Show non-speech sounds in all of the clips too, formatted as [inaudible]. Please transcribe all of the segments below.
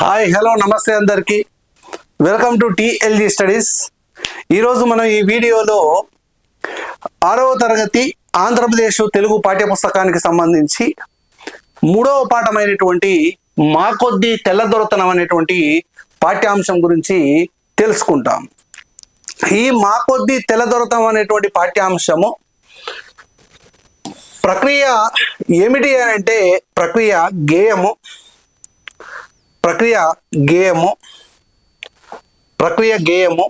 Hi hello నమస్తే అందరికీ. Welcome to TLG studies. ఈరోజు మనం ఈ వీడియోలో ఆరవ తరగతి ఆంధ్రప్రదేశ్ తెలుగు పాఠ్యపుస్తకానికి సంబంధించి మూడవ పాఠమైనటువంటి మా కొద్ది తెల్లదొరతనం అనేటువంటి పాఠ్యాంశం గురించి తెలుసుకుంటాం. ఈ మా కొద్ది తెల్లదొరతనం అనేటువంటి పాఠ్యాంశము ప్రక్రియ ఏమిటి అని అంటే ప్రక్రియ గేయము. ప్రక్రియ గేయము ప్రక్రియ గేయము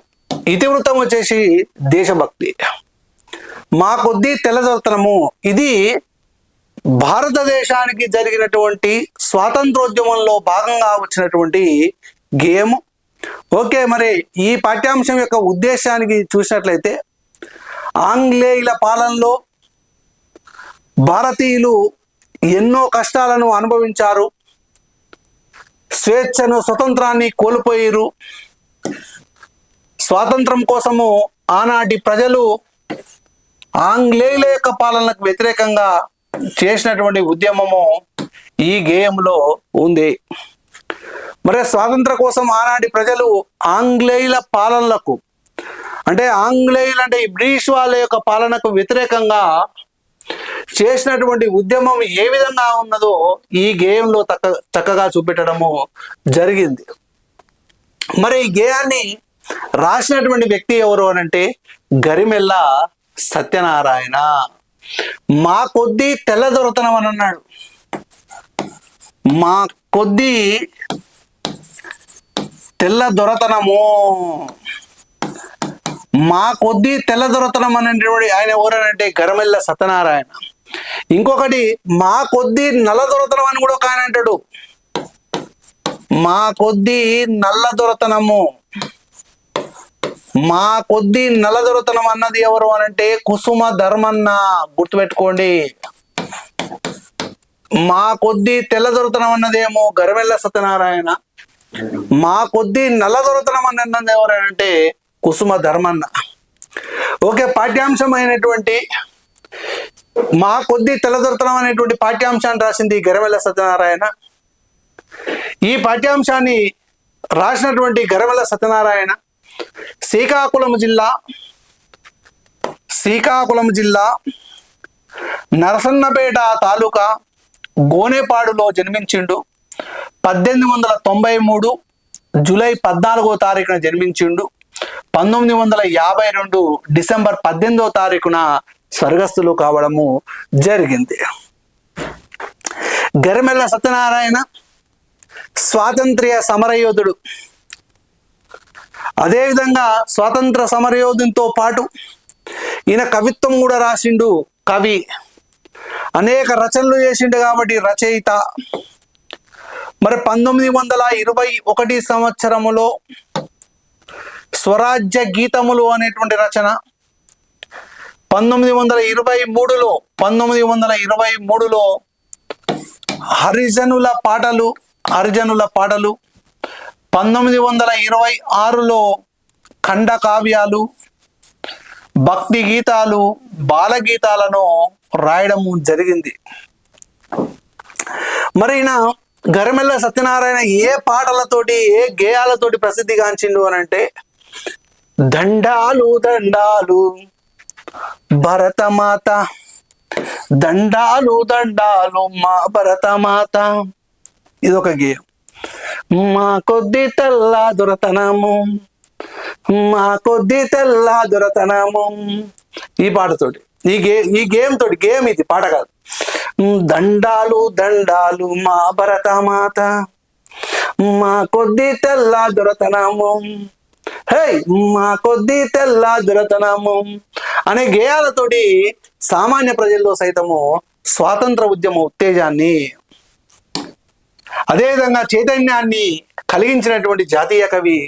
ఇతివృత్తం వచ్చేసి దేశభక్తి. మా కొద్దీ తెల్లదొరతనము. ఇది భారతదేశానికి జరిగినటువంటి స్వాతంత్రోద్యమంలో భాగంగా వచ్చినటువంటి గేయము. ఓకే మరి ఈ పాఠ్యాంశం యొక్క ఉద్దేశానికి చూసినట్లయితే ఆంగ్లేయుల పాలనలో భారతీయులు ఎన్నో కష్టాలను అనుభవించారు. స్వేచ్ఛను స్వతంత్రాన్ని కోల్పోయారు స్వాతంత్రం కోసము ఆనాటి ప్రజలు ఆంగ్లేయుల యొక్క పాలనకు వ్యతిరేకంగా చేసినటువంటి ఉద్యమము ఈ గేయంలో ఉంది. మరి స్వాతంత్ర కోసం ఆనాటి ప్రజలు ఆంగ్లేయుల పాలనలకు అంటే ఆంగ్లేయులు అంటే బ్రిటిష్ వాళ్ళ యొక్క పాలనకు వ్యతిరేకంగా చేసినటువంటి ఉద్యమం ఏ విధంగా ఉన్నదో ఈ గేయంలో తక్క చక్కగా చూపెట్టడము జరిగింది. మరి ఈ గేయాన్ని రాసినటువంటి వ్యక్తి ఎవరు అని అంటే గరిమెల్ల సత్యనారాయణ. మా కొద్దీ తెల్లదొరతనం అని అన్నాడు. మా కొద్దీ తెల్ల దొరతనము మా కొద్దీ తెల్ల దొరతనం అనేటువంటి ఆయన ఎవరనంటే గరమెల్ల సత్యనారాయణ. ఇంకొకటి మా కొద్ది నల్ల దొరతనం అని కూడా ఒక ఆయన అంటాడు. మా కొద్ది నల్ల దొరతనము. మా కొద్ది నల్ల దొరతనం అన్నది ఎవరు అనంటే కుసుమ ధర్మన్న. గుర్తుపెట్టుకోండి. మా కొద్ది తెల్ల దొరతనం అన్నదేమో గరవెల్ల సత్యనారాయణ. మా కొద్ది నల్ల దొరతనం అన్నది ఎవరంటే కుసుమ ధర్మన్న. ఓకే పాఠ్యాంశం అయినటువంటి మా కొద్ది తెల్లదొరతనం అనేటువంటి పాఠ్యాంశాన్ని రాసింది గరవెల్ల సత్యనారాయణ. ఈ పాఠ్యాంశాన్ని రాసినటువంటి గరవెల సత్యనారాయణ శ్రీకాకుళం జిల్లా శ్రీకాకుళం జిల్లా నరసన్నపేట తాలూకా గోనేపాడులో జన్మించిండు. పద్దెనిమిది వందల తొంభై మూడు జూలై పద్నాలుగో తారీఖున జన్మించిండు. పంతొమ్మిది వందల యాభై రెండు డిసెంబర్ పద్దెనిమిదో తారీఖున స్వర్గస్థులు కావడము జరిగింది. గరిమెల్ల సత్యనారాయణ స్వాతంత్ర్య సమరయోధుడు. అదేవిధంగా స్వాతంత్ర సమరయోధునితో పాటు ఈయన కవిత్వం కూడా రాసిండు కవి. అనేక రచనలు చేసిండు కాబట్టి రచయిత. మరి పంతొమ్మిది వందల ఇరవై ఒకటి సంవత్సరములో స్వరాజ్య గీతములు అనేటువంటి రచన పంతొమ్మిది వందల ఇరవై మూడులో పంతొమ్మిది వందల ఇరవై మూడులో హరిజనుల పాటలు హరిజనుల పాటలు పంతొమ్మిది వందల ఇరవై ఆరులో ఖండ కావ్యాలు భక్తి గీతాలు బాలగీతాలను రాయడము జరిగింది. మరి ఈయన గరిమెల్ల సత్యనారాయణ ఏ పాటలతోటి ఏ గేయాలతోటి ప్రసిద్ధిగాంచిండు అని అంటే దండాలు దండాలు భరతమాత. దండాలు దండాలు మా భరతమాత. ఇదొక గేయం. మా కొద్ది తెల్ల దొరతనము. మా కొద్ది తెల్ల దొరతనము. ఈ పాటతోటి. ఈ గే ఈ గేమ్ తోటి గేమ్ ఇది పాట కాదు. దండాలు దండాలు మా భరతమాత. మా కొద్ది తెల్ల దొరతనము. హే మా కొద్ది తెల్ల దురతనము అనే గేయాలతోటి సామాన్య ప్రజల్లో సైతము స్వాతంత్ర ఉద్యమ ఉత్తేజాన్ని అదేవిధంగా చైతన్యాన్ని కలిగించినటువంటి జాతీయ కవి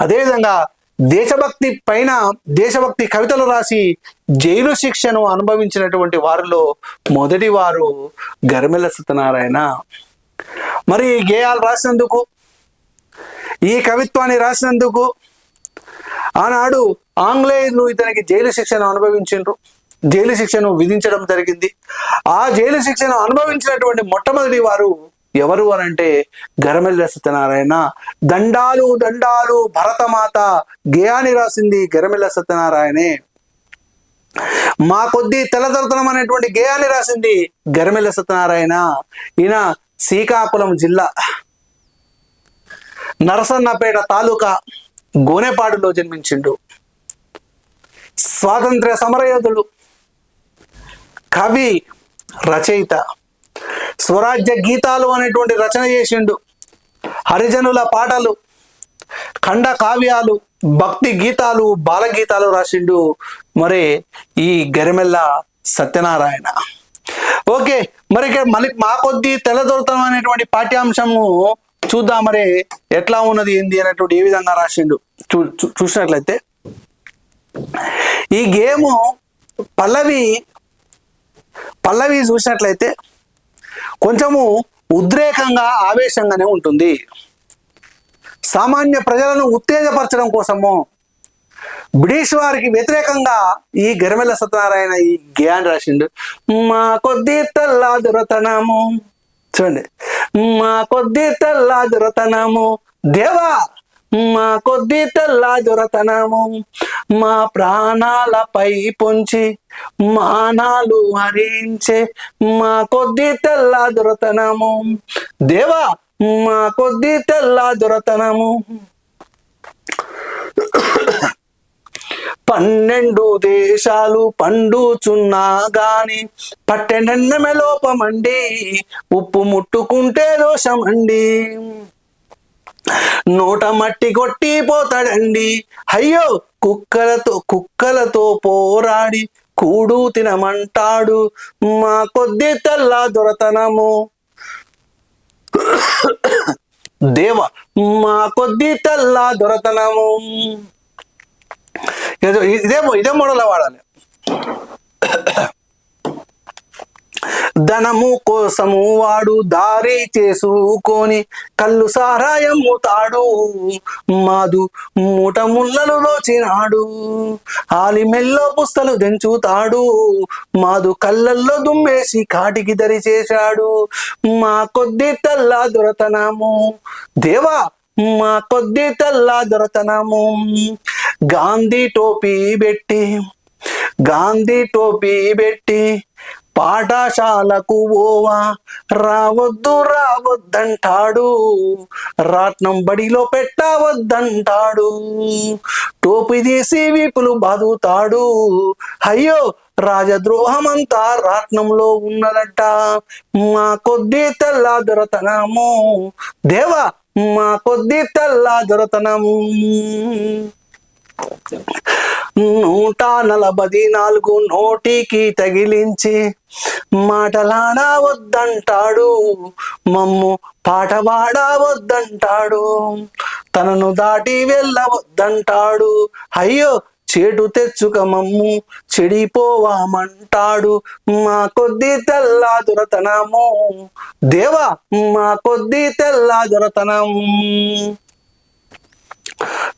అదేవిధంగా దేశభక్తి పైన దేశభక్తి కవితలు రాసి జైలు శిక్షను అనుభవించినటువంటి వారిలో మొదటి వారు గరిమెల్ల సత్యనారాయణ. మరి ఈ గేయాలు రాసినందుకు ఈ కవిత్వాన్ని రాసినందుకు ఆనాడు ఆంగ్లేయులు ఇతనికి జైలు శిక్షను అనుభవించిండ్రు. జైలు శిక్షను విధించడం జరిగింది. ఆ జైలు శిక్షను అనుభవించినటువంటి మొట్టమొదటి వారు ఎవరు అని అంటే గరమెల్ల సత్యనారాయణ. దండాలు దండాలు భరతమాత గేయాన్ని రాసింది గరమెల్ల సత్యనారాయణే. మా కొద్ది తెల్లదొరతనం అనేటువంటి గేయాన్ని రాసింది గరమెల్ల సత్యనారాయణ. ఈయన శ్రీకాకుళం జిల్లా. నరసన్నపేట తాలూకా గోనెపాడులో జన్మించిండు. స్వాతంత్ర్య సమరయోధుడు కవి రచయిత స్వరాజ్య గీతాలు అనేటువంటి రచన చేసిండు. హరిజనుల పాటలు ఖండ కావ్యాలు భక్తి గీతాలు బాలగీతాలు రాసిండు మరి ఈ గరిమెల్ల సత్యనారాయణ. ఓకే మరి ఇక్కడ మనకి మా కొద్ది తెల్లదొరతనం అనేటువంటి పాఠ్యాంశము చూద్దాం మరి ఎట్లా ఉన్నది ఏంది అనేటువంటి ఏ విధంగా రాసిండు. చూ చూసినట్లయితే ఈ గేమ్ పల్లవి పల్లవి చూసినట్లయితే కొంచెము ఉద్రేకంగా ఆవేశంగానే ఉంటుంది. సామాన్య ప్రజలను ఉత్తేజపరచడం కోసము బ్రిటిష్ వారికి వ్యతిరేకంగా ఈ గరిమెల సత్యనారాయణ ఈ గేయాన్ని రాసిండు. మా కొద్ది తల్లా దురతనము చూడండి. మా కొద్ది తెల్ల దేవా! మా కొద్ది తెల్ల దొరతనాము. మా ప్రాణాలపై పొంచి మానాలు హరించే మా కొద్ది తెల్ల దురతనము. దేవా! మా కొద్ది తెల్ల పన్నెండు దేశాలు పండుచున్నా గాని పట్టెనన్నమే లోపమండి ఉప్పు ముట్టుకుంటే దోషమండి. నోట మట్టి కొట్టి పోతాడండి అయ్యో కుక్కలతో కుక్కలతో పోరాడి కూడు తినమంటాడు మా కొద్ది తెల్ల దొరతనము. దేవ మా కొద్ది తెల్ల దొరతనము. ఇదే- ఇదే ఇదే మోడల్ వాడాలి. ధనము కోసము వాడు దారి చేసుకొని కళ్ళు సారాయమ్ముతాడు మాదు మూట ముళ్ళలు దోచినాడు ఆలిమెల్లో పుస్తలు దించుతాడు మాదు కళ్ళల్లో దుమ్మేసి కాటికి దరి చేశాడు. మా కొద్ది తల్లా దొరతనాము. దేవా మా కొద్ది తల్లా దొరతనాము. గాంధీ టోపీ పెట్టి గాంధీ టోపీ పెట్టి పాఠశాలకు ఓవా రావద్దు రావద్దంటాడు. రాట్నం బడిలో పెట్టవద్దంటాడు టోపి తీసి వీపులు బాదుతాడు. అయ్యో రాజద్రోహమంతా రాట్నంలో ఉన్నదట. మా కొద్ది తెల్ల దొరతనము. దేవా మా కొద్ది తెల్లా దొరతనము. నూట నలభై నాలుగు నోటికి తగిలించి మాటలాడా వద్దంటాడు మమ్ము పాట పాడా వద్దంటాడు తనను దాటి వెళ్ళవద్దంటాడు అయ్యో చేటు తెచ్చుక మమ్ము చెడిపోవామంటాడు మా కొద్ది తెల్లా దొరతనము దేవా మా కొద్ది తెల్లా దొరతనము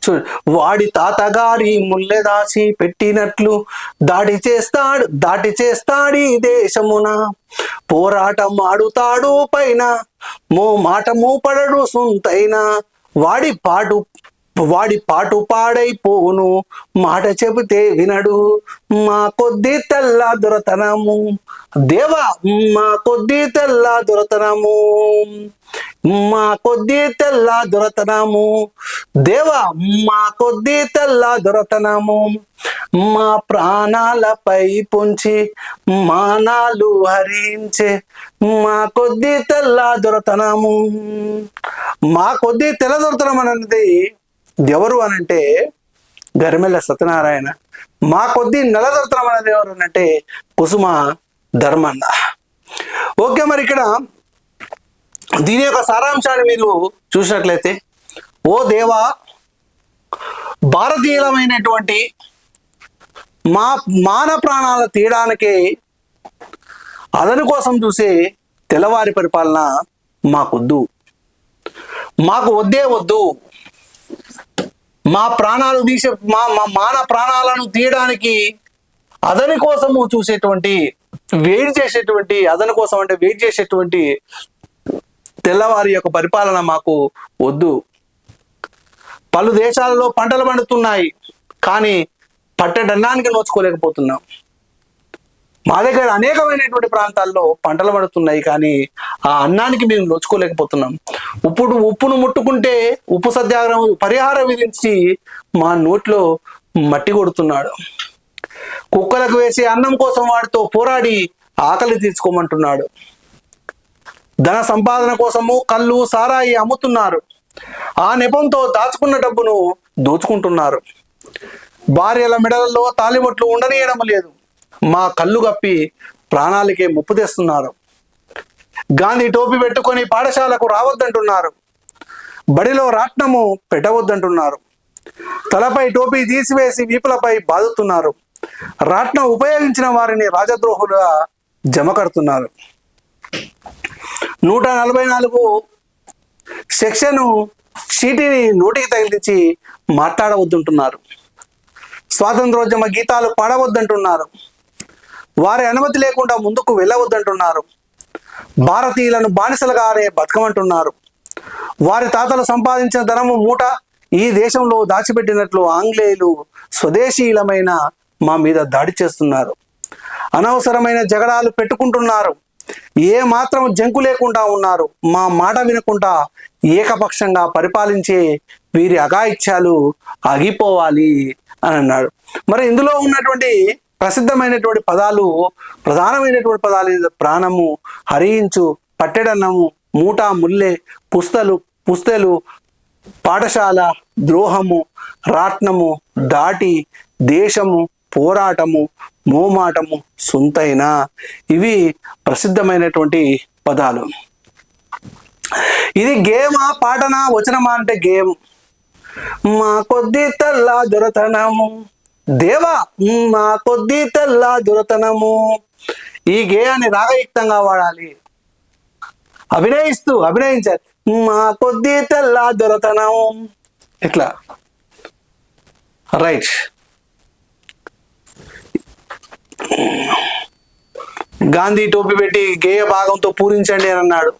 చూడు వాడి తాతగారి ముల్లెదాసి పెట్టినట్లు దాడి చేస్తాడు దాడి చేస్తాడు ఈ దేశమున. పోరాటం ఆడుతాడు పైన మో మాట మూపడడు సొంతైన. వాడి పాటు వాడి పాటు పాడైపోను మాట చెబితే వినడు. మా కొద్ది తెల్ల దొరతనము. దేవా మా కొద్ది తెల్ల దొరతనము. మా కొద్ది తెల్ల దొరతనము. దేవా మా కొద్ది తెల్ల దొరతనము. మా ప్రాణాలపై పొంచి మానాలు హరించే మా కొద్ది తెల్ల దొరతనము. మా కొద్ది తెల్ల దొరతనం అనేది ఎవరు అనంటే గరిమెల్ల సత్యనారాయణ. మా కొద్ది నెలదొరుతున్నాం అనేది ఎవరు అనంటే కుసుమ ధర్మన్న. ఓకే మరి ఇక్కడ దీని యొక్క సారాంశాన్ని మీరు చూసినట్లయితే ఓ దేవా భారతీయులమైనటువంటి మా మాన ప్రాణాల తీయడానికి అదను కోసం చూసే తెల్లవారి పరిపాలన మాకొద్దు. మాకు వద్దే వద్దు. మా ప్రాణాలు తీసే మా మా మాన ప్రాణాలను తీయడానికి అదని కోసము చూసేటువంటి వెయిట్ చేసేటువంటి అదని కోసం అంటే వెయిట్ చేసేటువంటి తెల్లవారి యొక్క పరిపాలన మాకు వద్దు. పలు దేశాలలో పంటలు పండుతున్నాయి కానీ పట్టడన్నానికి నోచుకోలేకపోతున్నాం. మా దగ్గర అనేకమైనటువంటి ప్రాంతాల్లో పంటలు పడుతున్నాయి కానీ ఆ అన్నానికి మేము నోచుకోలేకపోతున్నాం. ఇప్పుడు ఉప్పును ముట్టుకుంటే ఉప్పు సత్యాగ్రహం పరిహారం విధించి మా నోట్లో మట్టి కొడుతున్నాడు. కుక్కలకు వేసి అన్నం కోసం వాడితో పోరాడి ఆకలి తీర్చుకోమంటున్నాడు. ధన సంపాదన కోసము కళ్ళు సారాయి అమ్ముతున్నారు. ఆ నెపంతో దాచుకున్న డబ్బును దోచుకుంటున్నారు. భార్యల మెడలలో తాలిబొట్లు ఉండనీయడం లేదు. మా కళ్ళు కప్పి ప్రాణాలకే ముప్పు తెస్తున్నారు. గాంధీ టోపీ పెట్టుకొని పాఠశాలకు రావద్దంటున్నారు. బడిలో రాట్నము పెట్టవద్దంటున్నారు. తలపై టోపీ తీసివేసి వీపులపై బాదుతున్నారు. రాట్నం ఉపయోగించిన వారిని రాజద్రోహులుగా జమ కడుతున్నారు. నూట నలభై నాలుగు సెక్షన్ చీటిని నోటికి తగిలించి మాట్లాడవద్దంటున్నారు. స్వాతంత్రోద్యమ గీతాలు పాడవద్దంటున్నారు. వారి అనుమతి లేకుండా ముందుకు వెళ్ళవద్దంటున్నారు. భారతీయులను బానిసలుగానే బతకమంటున్నారు. వారి తాతలు సంపాదించిన ధనము మూట ఈ దేశంలో దాచిపెట్టినట్లు ఆంగ్లేయులు స్వదేశీయులమైన మా మీద దాడి చేస్తున్నారు. అనవసరమైన జగడాలు పెట్టుకుంటున్నారు. ఏ మాత్రం జంకు లేకుండా ఉన్నారు. మా మాట వినకుండా ఏకపక్షంగా పరిపాలించే వీరి అఘాయిత్యాలు ఆగిపోవాలి అని అన్నాడు. మరి ఇందులో ఉన్నటువంటి ప్రసిద్ధమైనటువంటి పదాలు ప్రధానమైనటువంటి పదాలు ప్రాణము హరించు పట్టెడన్నము మూట ముల్లె పుస్తలు పుస్తెలు పాఠశాల ద్రోహము రాట్నము దాటి దేశము పోరాటము మోమాటము సొంతైన. ఇవి ప్రసిద్ధమైనటువంటి పదాలు. ఇది గేమా పాటనా వచనమా అంటే గేమ్. మా కొద్ది తల్లా దొరతనము దేవా మా కొద్ది తెల్ల దురతనము. ఈ గేయాన్ని రాగయుక్తంగా వాడాలి. అభినయిస్తూ అభినయించాలి. మా కొద్ది తెల్ల దొరతనం ఇట్లా. రైట్. గాంధీ టోపీ పెట్టి గేయ భాగంతో పూరించండి అని అన్నాడు.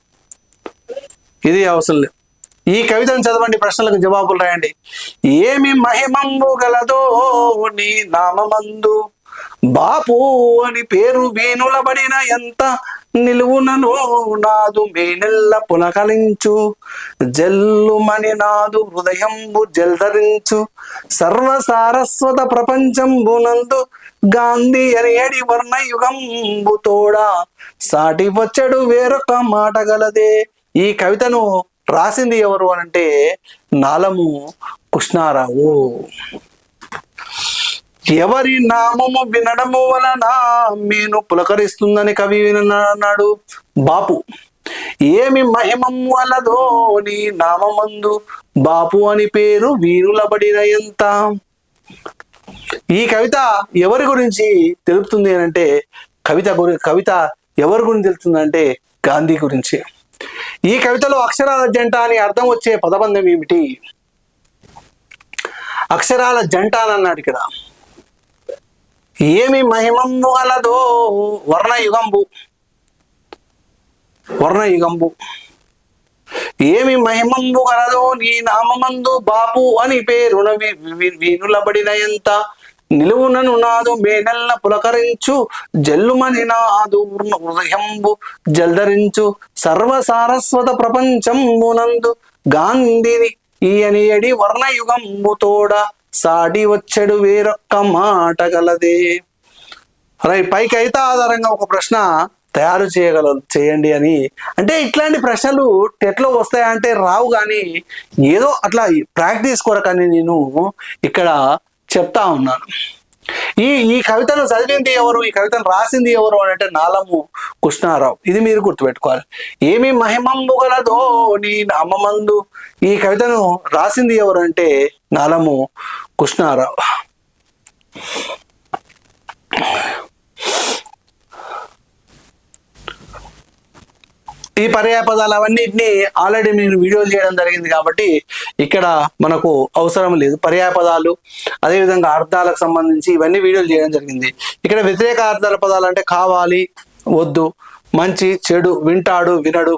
ఇది అవసరం లేదు. ఈ కవితను చదవండి ప్రశ్నలకు జవాబులు రాయండి. ఏమి మహిమంబు గలదో నీ నామమందు బాపు అని పేరు వేణులబడిన ఎంత నిలువునను నాదు మేనెల్ల పులకలించు. జల్లుమని నాదు హృదయంబు జల్దరించు. సర్వ సారస్వత ప్రపంచంబునందు గాంధీ అని ఎడి వర్ణయుగంబు తోడా. సాటి వచ్చడు వేరొక మాట గలదే. ఈ కవితను రాసింది ఎవరు అనంటే నాలము కృష్ణారావు. ఎవరి నామము వినడము వలన మీను పులకరిస్తుందని కవి వినన్నాడు బాపు. ఏమి మహిమం వలదో నీ నామమందు బాపు అని పేరు వీరులబడిన ఎంత? ఈ కవిత ఎవరి గురించి తెలుపుతుంది అని అంటే కవిత గురి కవిత ఎవరి గురించి తెలుపుతుంది అంటే గాంధీ గురించి. ఈ కవితలో అక్షరాల జంట అని అర్థం వచ్చే పదబంధం ఏమిటి? అక్షరాల జంట అని అన్నాడు ఇక్కడ. ఏమి మహిమంబు అలదో వర్ణయుగంబు. వర్ణయుగంబు. ఏమి మహిమంబు గలదో నీ నామమందు బాపు అని పేరున వీనులబడిన ఎంత? నిలువునను నాదు మేనెల్ల పులకరించు జల్లుమని నాదు హృదయంబు జల్దరించు సర్వ సారస్వత ప్రపంచంబునందు గాంధీని ఈయని ఎడి వర్ణయుగంబు తోడ సాడి వచ్చెడు వేరొక్క మాట గలదే. రైట్ పైకి అయితే ఆధారంగా ఒక ప్రశ్న తయారు చేయగల చేయండి అని. అంటే ఇట్లాంటి ప్రశ్నలు టెట్లో వస్తాయంటే రావు కానీ ఏదో అట్లా ప్రాక్టీస్ కొరకని నేను ఇక్కడ చెప్తా ఉన్నాను. ఈ ఈ కవితను చదివింది ఎవరు? ఈ కవితను రాసింది ఎవరు అని అంటే నాలము కృష్ణారావు. ఇది మీరు గుర్తుపెట్టుకోవాలి. ఏమి మహిమంబు గలదో నీ నామందు ఈ కవితను రాసింది ఎవరు అంటే నాలము కృష్ణారావు. ఈ పర్యాయ పదాలు అవన్నిటిని ఆల్రెడీ నేను వీడియోలు చేయడం జరిగింది కాబట్టి ఇక్కడ మనకు అవసరం లేదు. పర్యాయ పదాలు అదేవిధంగా అర్థాలకు సంబంధించి ఇవన్నీ వీడియోలు చేయడం జరిగింది. ఇక్కడ వ్యతిరేక అర్థాల పదాలు అంటే కావాలి వద్దు మంచి చెడు వింటాడు వినడు.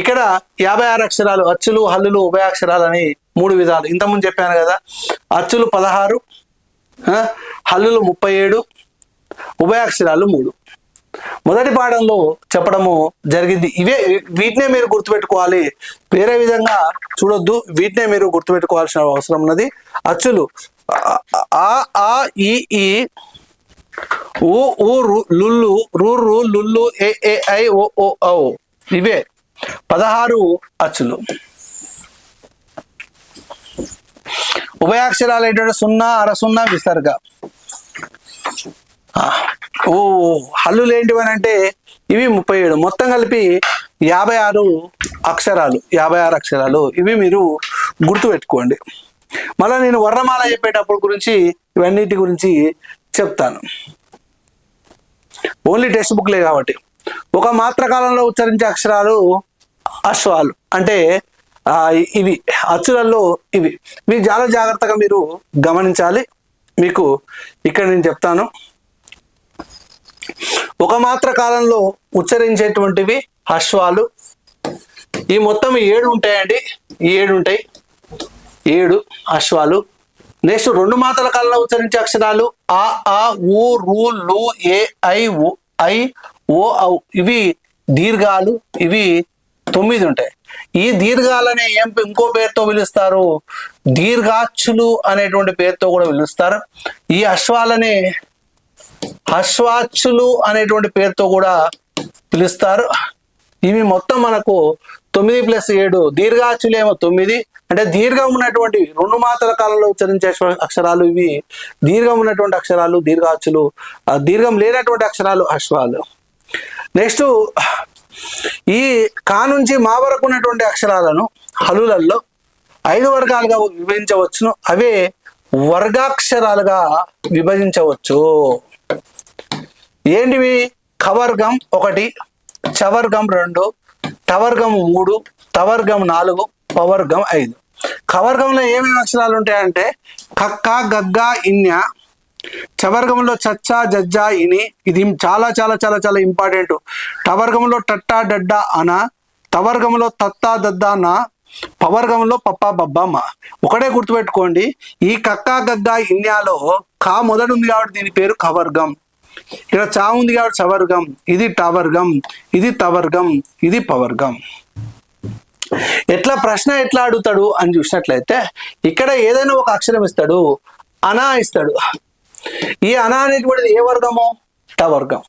ఇక్కడ యాభై ఆరు అక్షరాలు అచ్చులు హల్లులు ఉభయాక్షరాలు అని మూడు విధాలు. ఇంతకుముందు చెప్పాను కదా అచ్చులు పదహారు హల్లులు ముప్పై ఏడు ఉభయాక్షరాలు మూడు. మొదటి పాఠంలో చెప్పడము జరిగింది. ఇవే వీటినే మీరు గుర్తుపెట్టుకోవాలి. వేరే విధంగా చూడొద్దు. వీటినే మీరు గుర్తుపెట్టుకోవాల్సిన అవసరం ఉన్నది. అచ్చులు. ఆ, ఆ ఈ ఈ ఊ ఊ లుల్లు రు రు Lulu A A I O ఓ ఇవే. పదహారు అచ్చులు. ఉభయాక్షరాలు ఏంటంటే సున్నా అర సున్నా విసర్గ. ఓ హల్లులు ఏంటివని అంటే ఇవి ముప్పై ఏడు. మొత్తం కలిపి యాభై ఆరు అక్షరాలు యాభై ఆరు అక్షరాలు. ఇవి మీరు గుర్తుపెట్టుకోండి మళ్ళీ నేను వర్ణమాల చెప్పేటప్పుడు గురించి ఇవన్నిటి గురించి చెప్తాను. ఓన్లీ టెక్స్ట్ బుక్లే కాబట్టి. ఒక మాత్ర కాలంలో ఉచ్చరించే అక్షరాలు అశ్వాలు. అంటే ఆ, ఇవి అచ్చులలో ఇవి. మీరు చాలా జాగ్రత్తగా మీరు గమనించాలి. మీకు ఇక్కడ నేను చెప్తాను. ఒక మాత్ర కాలంలో ఉచ్చరించేటువంటివి అశ్వాలు ఈ మొత్తం ఏడు ఉంటాయండి. ఈ ఏడు ఉంటాయి. ఏడు అశ్వాలు నెక్స్ట్ రెండు మాత్రల కాలంలో ఉచ్చరించే అక్షరాలు ఆ ఆ ఊ రూ లు ఏ ఐ ఐ ఓ ఔ. ఇవి దీర్ఘాలు. ఇవి తొమ్మిది ఉంటాయి. ఈ దీర్ఘాలనే ఏం ఇంకో పేరుతో పిలుస్తారు? దీర్ఘాచ్చులు అనేటువంటి పేరుతో కూడా పిలుస్తారు. ఈ అశ్వాలనే అశ్వాచ్చులు అనేటువంటి పేరుతో కూడా పిలుస్తారు. ఇవి మొత్తం మనకు తొమ్మిది ప్లస్ ఏడు దీర్ఘాచులు ఏమో తొమ్మిది. అంటే దీర్ఘం ఉన్నటువంటి రెండు మాత్రల కాలంలో ఉచ్చరించే అక్షరాలు ఇవి. దీర్ఘం ఉన్నటువంటి అక్షరాలు దీర్ఘాచులు దీర్ఘం లేనటువంటి అక్షరాలు అశ్వాలు. నెక్స్ట్ ఈ కా నుంచి మా వరకు ఉన్నటువంటి అక్షరాలను హలులల్లో ఐదు వర్గాలుగా విభజించవచ్చును. అవే వర్గాక్షరాలుగా విభజించవచ్చు. ఏంటివి? కవర్గం ఒకటి చవర్గం రెండు టవర్గం మూడు తవర్గం నాలుగు పవర్గం ఐదు. కవర్గంలో ఏమేమి అక్షరాలు ఉంటాయంటే కక్క గగ్గ ఇన్య చవర్గంలో చచ్చ జజ్జ ఇని. ఇది చాలా చాలా చాలా చాలా ఇంపార్టెంట్ టవర్గంలో టట్టా డడ్డ అన. తవర్గంలో తత్తా దద్ద నా. పవర్గంలో పప్ప బబ్బమ్మ ఒకటే గుర్తుపెట్టుకోండి. ఈ కక్క గగ్గ ఇన్యాలో కా మొదటి ఉంది కాబట్టి దీని పేరు కవర్గం. ఇక్కడ చా ఉంది కాబట్టి చవర్గం ఇది టవర్గం. ఇది తవర్గం. ఇది పవర్గం. ఎట్లా ప్రశ్న ఎట్లా అడుగుతాడు అని చూసినట్లయితే ఇక్కడ ఏదైనా ఒక అక్షరం ఇస్తాడు అనా ఇస్తాడు. ఈ అనా అనేటువంటిది ఏ వర్గము? టవర్గం.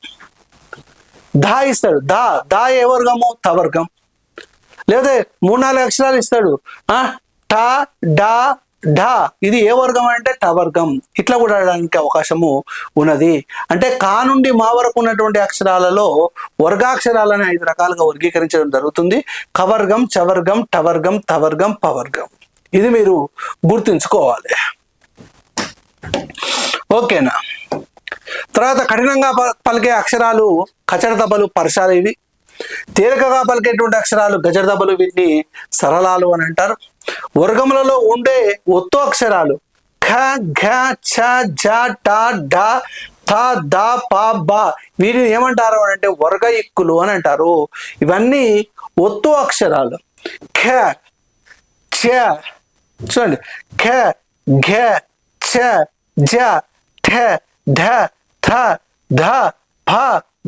దా ఇస్తాడు. దా దా ఏ వర్గము? తవర్గం. లేదా మూడు నాలుగు అక్షరాలు ఇస్తాడు. ఆ? ట డా ఢ ఇది ఏ వర్గం అంటే ట వర్గం. ఇట్లా కూడా అడగడానికి అవకాశము ఉన్నది. అంటే కా నుండి మా వరకు ఉన్నటువంటి అక్షరాలలో వర్గాక్షరాలని ఐదు రకాలుగా వర్గీకరించడం జరుగుతుంది. కవర్గం చవర్గం టవర్గం తవర్గం పవర్గం ఇది మీరు గుర్తుంచుకోవాలి. ఓకేనా? తర్వాత కఠినంగా ప- పలికే అక్షరాలు కచడదబలు పరసాలు ఇవి. తేలికగా పలికేటువంటి అక్షరాలు గజర్దబలు వీటిని సరళాలు అని అంటారు. వర్గములలో ఉండే ఒత్తు అక్షరాలు ఖ ఘ ఛ ఝ ట ఢ థ ద ప బ వీటిని ఏమంటారు అని అంటే వర్గ ఇక్కులు అని అంటారు. ఇవన్నీ ఒత్తు అక్షరాలు. ఖ ఛ చూడండి. ఖ ఘ ఛ జ ఠ ఢ థ ధ ఫ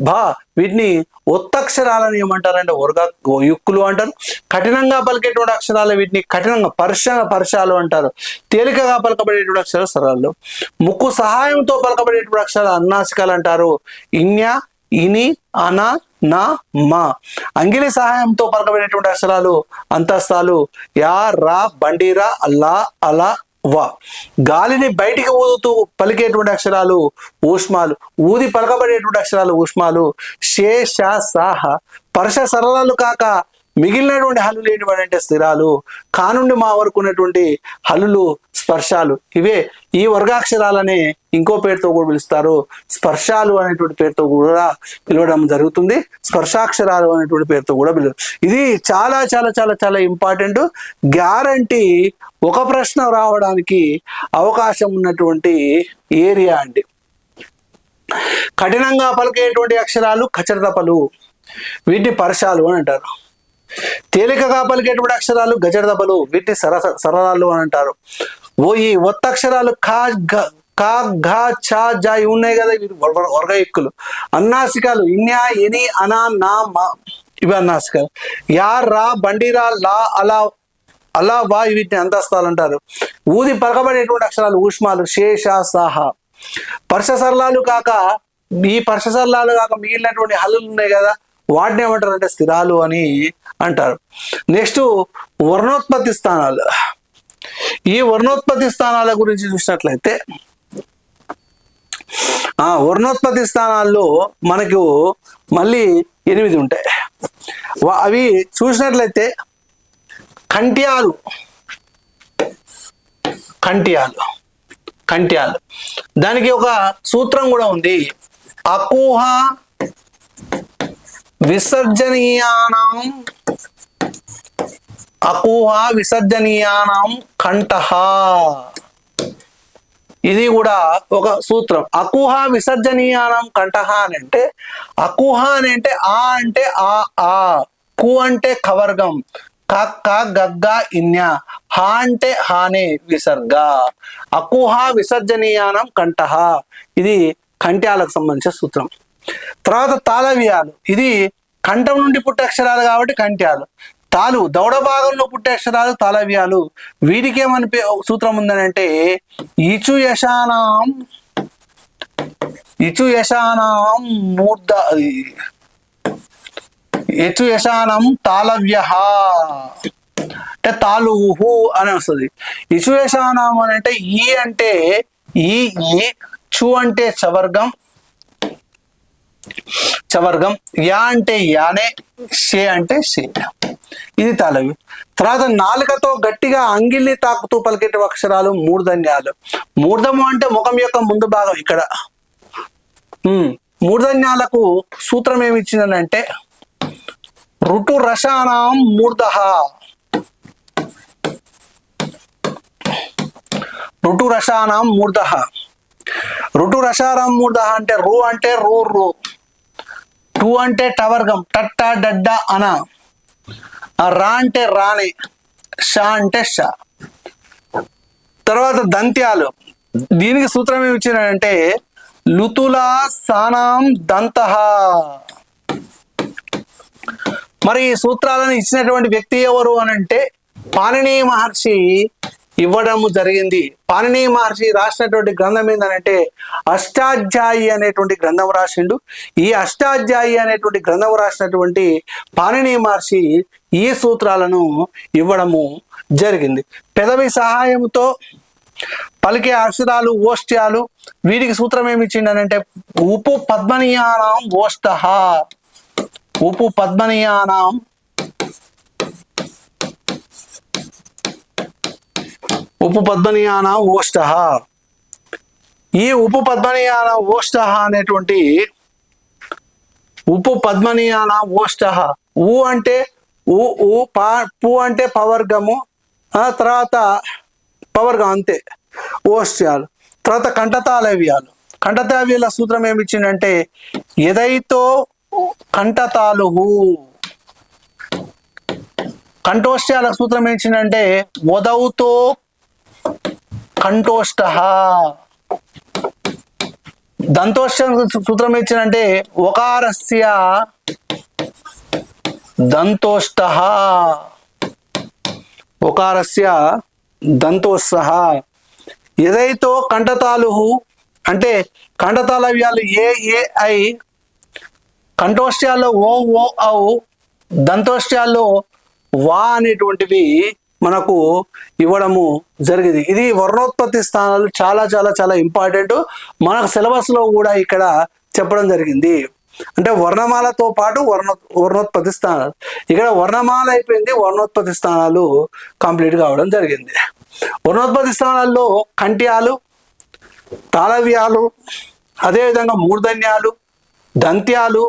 భ వీటిని ఒత్తక్షరాలని ఏమంటారంటే వర్గ యుక్కులు అంటారు. కఠినంగా పలికేటువంటి అక్షరాలు వీటిని కఠినంగా పరుష పరుషాలు అంటారు. తేలికగా పలకబడేటువంటి అక్షరాలు స్వరాలు. ముక్కు సహాయంతో పలకబడేటువంటి అక్షరాలు అన్నాసికాలు అంటారు. ఇన్య ఇని అన నా మా. అంగిలి సహాయంతో పలకబడేటువంటి అక్షరాలు అంతస్తాలు యా రా బండిరా అల్లా అలా వా. గాలిని బయటికి ఊదుతూ పలికేటువంటి అక్షరాలు ఊష్మాలు. ఊది పలకబడేటువంటి అక్షరాలు ఊష్మాలు. షే షా సాహ పరుష సరళాలు కాక మిగిలినటువంటి హల్లు ఏంటి స్థిరాలు. కానుండి మా వరకు ఉన్నటువంటి హల్లులు స్పర్శాలు. ఇవే ఈ వర్గాక్షరాలనే ఇంకో పేరుతో కూడా పిలుస్తారు. స్పర్శాలు అనేటువంటి పేరుతో కూడా పిలవడం జరుగుతుంది. స్పర్శాక్షరాలు అనేటువంటి పేరుతో కూడా పిలువ ఇది చాలా చాలా చాలా చాలా ఇంపార్టెంట్ గ్యారంటీ ఒక ప్రశ్న రావడానికి అవకాశం ఉన్నటువంటి ఏరియా అండి. కఠినంగా పలికేటువంటి అక్షరాలు కచరతపలు వీటిని పరశాలు అని అంటారు. తేలికగా పలికేటువంటి అక్షరాలు గజడదబలు వీటిని సర సరళాలు అని అంటారు. ఓ ఈ ఒత్తక్షరాలు ఖా కా ఘా ఛా జా ఉన్నాయి కదా ఇవి వర్గ ఎక్కులు. అన్నాసికాలు ఇన్యా ఎని అనా నా మా ఇవి అన్నాసికాలు. యా రా బండిరా లా అలా అలా వా వీటిని అంతస్తాలు అంటారు ఊది పలకబడేటువంటి అక్షరాలు ఊష్మాలు శేష సాహ పర్ష సరళాలు కాక ఈ పర్ష సరళాలు కాక మిగిలినటువంటి హల్లులు ఉన్నాయి కదా వాటిని ఏమంటారు అంటే స్థిరాలు అని అంటారు. నెక్స్ట్ వర్ణోత్పత్తి స్థానాలు. ఈ వర్ణోత్పత్తి స్థానాల గురించి చూసినట్లయితే ఆ వర్ణోత్పత్తి స్థానాల్లో మనకు మళ్ళీ ఎనిమిది ఉంటాయి. అవి చూసినట్లయితే కంట్యాలు. కంట్యాలు. కంట్యాలు. దానికి ఒక సూత్రం కూడా ఉంది. అకూహ విసర్జనీయానం అకూహ విసర్జనీయానం కంఠహ ఇది కూడా ఒక సూత్రం. అకుహ విసర్జనీయానం కంఠహ అని అంటే అకుహ అని అంటే ఆ అంటే ఆ ఆ. కు అంటే కవర్గం. కక్క గగ్గ ఇన్య హ అంటే హానే విసర్గ. అకుహ విసర్జనీయానం కంఠహ ఇది కంఠ్యాలకు సంబంధించిన సూత్రం. తర్వాత తాళవ్యాలు. ఇది కంఠం నుండి పుట్టే అక్షరాలు కాబట్టి కంఠ్యాలు. తాలు దౌడ భాగంలో పుట్టే అక్షరాలు తాళవ్యాలు. వీటికి ఏమని సూత్రం ఉందని అంటే ఇచు యశానాం ఇచు యశానాం మూర్ధ ఇచు యశానం తాళవ్య అంటే తాలుహు అని వస్తుంది. ఇచు అని అంటే ఈ అంటే ఈ ఈ చు అంటే చవర్గం చవర్గం యా అంటే యానే షే అంటే షే. ఇది తాలవి తర్వాత నాలుకతో గట్టిగా అంగిల్ని తాకుతూ పలికేట అక్షరాలు మూర్ధన్యాలు. మూర్ధము అంటే ముఖం యొక్క ముందు భాగం ఇక్కడ. ఉమ్, మూర్ధన్యాలకు సూత్రం ఏమి ఇచ్చిందనంటే ఋటు రసానాం మూర్ధ. ఋటు రసానాం మూర్ధ. ఋటు రసానాం మూర్ధ అంటే రు అంటే రూ రు. టూ అంటే టవర్గం టట్ట డడ్డ అన. రా అంటే రానే షా అంటే షా. తర్వాత దంత్యాలు. దీనికి సూత్రం ఏమి ఇచ్చినాడంటే లుతులా సానాం దంత. మరి ఈ సూత్రాలను ఇచ్చినటువంటి వ్యక్తి ఎవరు అని అంటే పాణిని మహర్షి ఇవ్వడం జరిగింది. పాణిని మహర్షి రాసినటువంటి గ్రంథం ఏంటంటే అష్టాధ్యాయి అనేటువంటి గ్రంథం రాసిండు. ఈ అష్టాధ్యాయి అనేటువంటి గ్రంథం రాసినటువంటి పాణిని మహర్షి ఈ సూత్రాలను ఇవ్వడము జరిగింది. పెదవి సహాయంతో పలికే అక్షరాలు ఓష్ట్యాలు వీటికి సూత్రం ఏమి ఇచ్చిండనంటే ఉపు పద్మనీయానం ఓష్ట ఉపు పద్మనీయానాం ఉపు పద్మనీయాన ఓష్ట. ఈ ఉపు పద్మనీయాన ఓష్ట అనేటువంటి ఉపు పద్మనీయాన ఓష్ట. ఊ అంటే ఊ ఊ పా పూ అంటే పవర్గము ఆ తర్వాత పవర్గం అంతే. ఓష్ట్యాలు తర్వాత కంఠతాళవ్యాలు. కంఠతావ్యాల సూత్రం ఏమి ఇచ్చిందంటే ఎదైతో కంఠతాలుహు కంఠోష్ట్యాల సూత్రం ఏంటంటే వదవుతో కంఠోష్ట. దంతోష్ట సూత్రం ఏంటంటే ఒకారస్య దంతోష్ట. ఒకారస్య దంతోత్స ఎదైతో కంఠతాలు అంటే కంఠతాళవ్యాలు ఏ ఏ ఐ కంఠోష్ట్యాల్లో ఓ ఓ ఔ దంతోష్ట్యాల్లో వా అనేటువంటివి మనకు ఇవ్వడము జరిగింది. ఇది వర్ణోత్పత్తి స్థానాలు చాలా చాలా చాలా ఇంపార్టెంట్. మనకు సిలబస్లో కూడా ఇక్కడ చెప్పడం జరిగింది. అంటే వర్ణమాలతో పాటు వర్ణ వర్ణోత్పత్తి స్థానాలు. ఇక్కడ వర్ణమాల అయిపోయింది వర్ణోత్పత్తి స్థానాలు కంప్లీట్ కావడం జరిగింది. వర్ణోత్పత్తి స్థానాల్లో కంట్యాలు తాళవ్యాలు అదేవిధంగా మూర్ధన్యాలు దంత్యాలు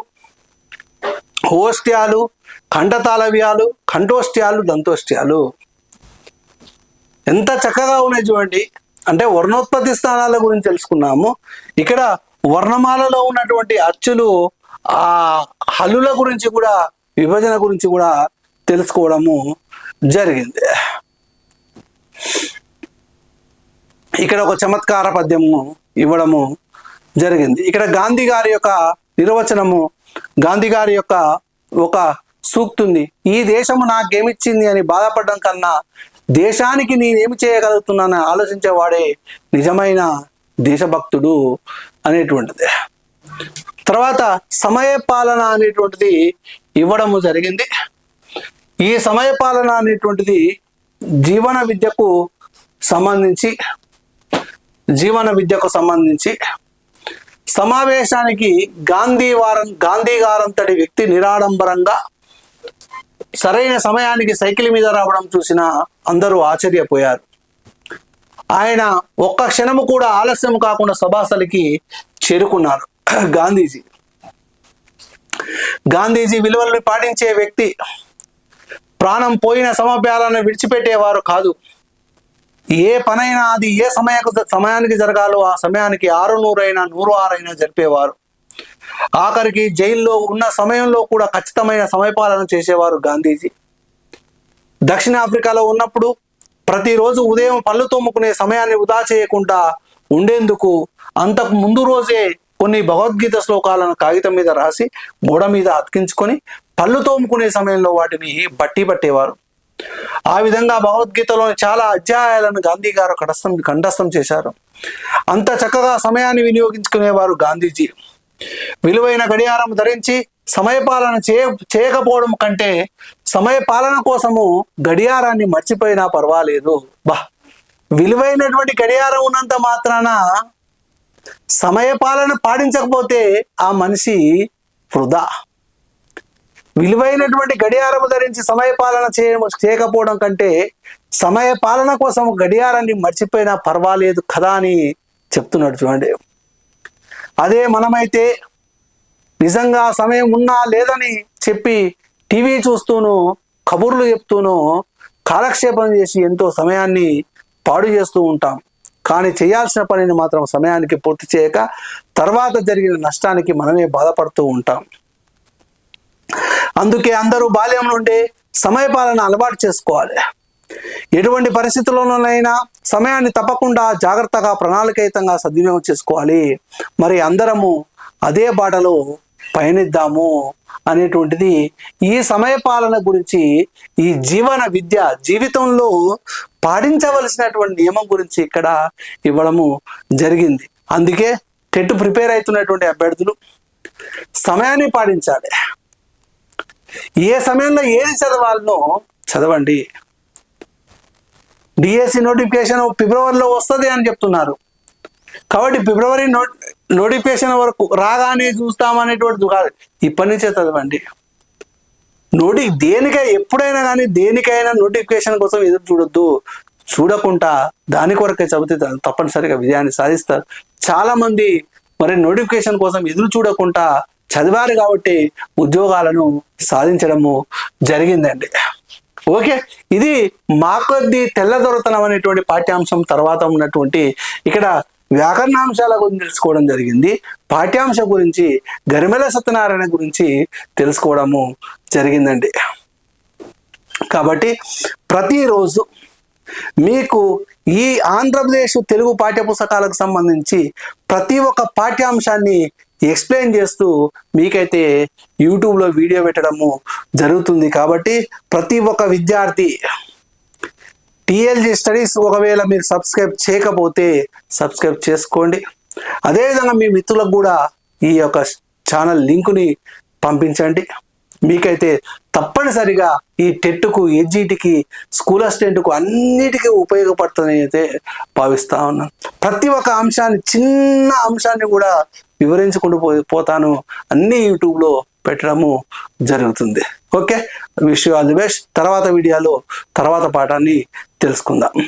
హోస్ట్యాలు కంఠతాళవ్యాలు కంఠోష్ట్యాలు దంతోష్ట్యాలు. ఎంత చక్కగా ఉన్నాయి చూడండి. అంటే వర్ణోత్పత్తి స్థానాల గురించి తెలుసుకున్నాము. ఇక్కడ వర్ణమాలలో ఉన్నటువంటి అచ్చులు ఆ హల్లుల గురించి కూడా విభజన గురించి కూడా తెలుసుకోవడము జరిగింది. ఇక్కడ ఒక చమత్కార పద్యము ఇవ్వడము జరిగింది. ఇక్కడ గాంధీ గారి యొక్క నిర్వచనము గాంధీ గారి యొక్క ఒక సూక్తుంది ఈ దేశము నాకేమిచ్చింది అని బాధపడడం కన్నా దేశానికి నేనేమి చేయగలుగుతున్నానని ఆలోచించేవాడే నిజమైన దేశభక్తుడు అనేటువంటిది. తర్వాత సమయ పాలన అనేటువంటిది ఇవ్వడము జరిగింది. ఈ సమయ పాలన అనేటువంటిది జీవన విద్యకు సంబంధించి జీవన విద్యకు సంబంధించి సమావేశానికి గాంధీ వారం గాంధీ గారంతటి వ్యక్తి నిరాడంబరంగా సరైన సమయానికి సైకిల్ మీద రావడం చూసిన అందరూ ఆశ్చర్యపోయారు. ఆయన ఒక్క క్షణము కూడా ఆలస్యం కాకుండా సభాస్థలికి చేరుకున్నారు [clears throat] గాంధీజీ. గాంధీజీ విలువలను పాటించే వ్యక్తి ప్రాణం పోయిన సమభ్యాలను విడిచిపెట్టేవారు కాదు. ఏ పనైనా అది ఏ సమయకు సమయానికి జరగాలో ఆ సమయానికి ఆరు నూరైనా నూరు ఆరైనా జరిపేవారు. ఆఖరికి జైల్లో ఉన్న సమయంలో కూడా ఖచ్చితమైన సమయపాలన చేసేవారు గాంధీజీ. దక్షిణాఫ్రికాలో ఉన్నప్పుడు ప్రతిరోజు ఉదయం పళ్ళు తోముకునే సమయాన్ని వృధా చేయకుండా ఉండేందుకు అంతకు ముందు రోజే కొన్ని భగవద్గీత శ్లోకాలను కాగితం మీద రాసి గోడ మీద అతికించుకొని పళ్ళు తోముకునే సమయంలో వాటిని బట్టి పట్టేవారు. ఆ విధంగా భగవద్గీతలోని చాలా అధ్యాయాలను గాంధీ గారు కఠస్థం కంఠస్థం చేశారు. అంత చక్కగా సమయాన్ని వినియోగించుకునేవారు గాంధీజీ. విలువైన గడియారం ధరించి సమయపాలన చేయ చేయకపోవడం కంటే సమయపాలన కోసము గడియారాన్ని మర్చిపోయినా పర్వాలేదు. బా! విలువైనటువంటి గడియారం ఉన్నంత మాత్రాన సమయపాలన పాటించకపోతే ఆ మనిషి వృధా. విలువైనటువంటి గడియారము ధరించి సమయపాలన చేయ చేయకపోవడం కంటే సమయ పాలన కోసం గడియారాన్ని మర్చిపోయినా పర్వాలేదు కదా అని చెప్తున్నాడు చూడండి. అదే మనమైతే నిజంగా సమయం ఉన్నా లేదని చెప్పి టీవీ చూస్తూను కబుర్లు చెప్తూను కాలక్షేపం చేసి ఎంతో సమయాన్ని పాడు చేస్తూ ఉంటాం. కానీ చేయాల్సిన పనిని మాత్రం సమయానికి పూర్తి చేయక తర్వాత జరిగిన నష్టానికి మనమే బాధపడుతూ ఉంటాం. అందుకే అందరూ బాల్యం నుండి సమయపాలన అలవాటు చేసుకోవాలి. ఎటువంటి పరిస్థితుల్లోనైనా సమయాన్ని తప్పకుండా జాగ్రత్తగా ప్రణాళికయుతంగా సద్వినియోగం చేసుకోవాలి. మరి అందరము అదే బాటలో పయనిద్దాము అనేటువంటిది ఈ సమయపాలన గురించి ఈ జీవన విద్య జీవితంలో పాటించవలసినటువంటి నియమం గురించి ఇక్కడ ఇవ్వడము జరిగింది. అందుకే టెట్ ప్రిపేర్ అవుతున్నటువంటి అభ్యర్థులు సమయాన్ని పాటించాలి. ఏ సమయంలో ఏది చదవాలనో చదవండి. డిఎస్సి నోటిఫికేషన్ ఫిబ్రవరిలో వస్తుంది అని చెప్తున్నారు. కాబట్టి ఫిబ్రవరి నో నోటిఫికేషన్ వరకు రాగానే చూస్తామనేటువంటిది కాదు. ఇప్పటి నుంచే చదవండి. నోటి దేనికై ఎప్పుడైనా కానీ దేనికైనా నోటిఫికేషన్ కోసం ఎదురు చూడొద్దు. చూడకుండా దాని కొరకే చదివితే తప్పనిసరిగా విజయాన్ని సాధిస్తారు. చాలా మంది మరి నోటిఫికేషన్ కోసం ఎదురు చూడకుండా చదివారు కాబట్టి ఉద్యోగాలను సాధించడము జరిగిందండి. ఓకే? ఇది మా కొద్ది తెల్లదొరతనం అనేటువంటి పాఠ్యాంశం తర్వాత ఉన్నటువంటి ఇక్కడ వ్యాకరణాంశాల గురించి తెలుసుకోవడం జరిగింది. పాఠ్యాంశం గురించి గరిమెల సత్యనారాయణ గురించి తెలుసుకోవడము జరిగిందండి. కాబట్టి ప్రతిరోజు మీకు ఈ ఆంధ్రప్రదేశ్ తెలుగు పాఠ్య పుస్తకాలకు సంబంధించి ప్రతి ఒక్క పాఠ్యాంశాన్ని ఎక్స్ప్లెయిన్ చేస్తూ మీకైతే యూట్యూబ్లో వీడియో పెట్టడము జరుగుతుంది కాబట్టి ప్రతి ఒక్క విద్యార్థి టిఎల్జీ స్టడీస్ ఒకవేళ మీరు సబ్స్క్రైబ్ చేయకపోతే సబ్స్క్రైబ్ చేసుకోండి. అదేవిధంగా మీ మిత్రులకు కూడా ఈ యొక్క ఛానల్ లింకుని పంపించండి. మీకైతే తప్పనిసరిగా ఈ టెట్కు ఎడ్జిటికి స్కూల్ అసిస్టెంట్కు అన్నిటికీ ఉపయోగపడుతుందని అయితే భావిస్తా ఉన్నాను. ప్రతి ఒక్క అంశాన్ని చిన్న అంశాన్ని కూడా వివరించుకుంటూ పో పోతాను అన్ని యూట్యూబ్లో పెట్టడము జరుగుతుంది. Okay? Wish all the best. తర్వాత వీడియోలో తర్వాత పాఠాన్ని తెలుసుకుందాం.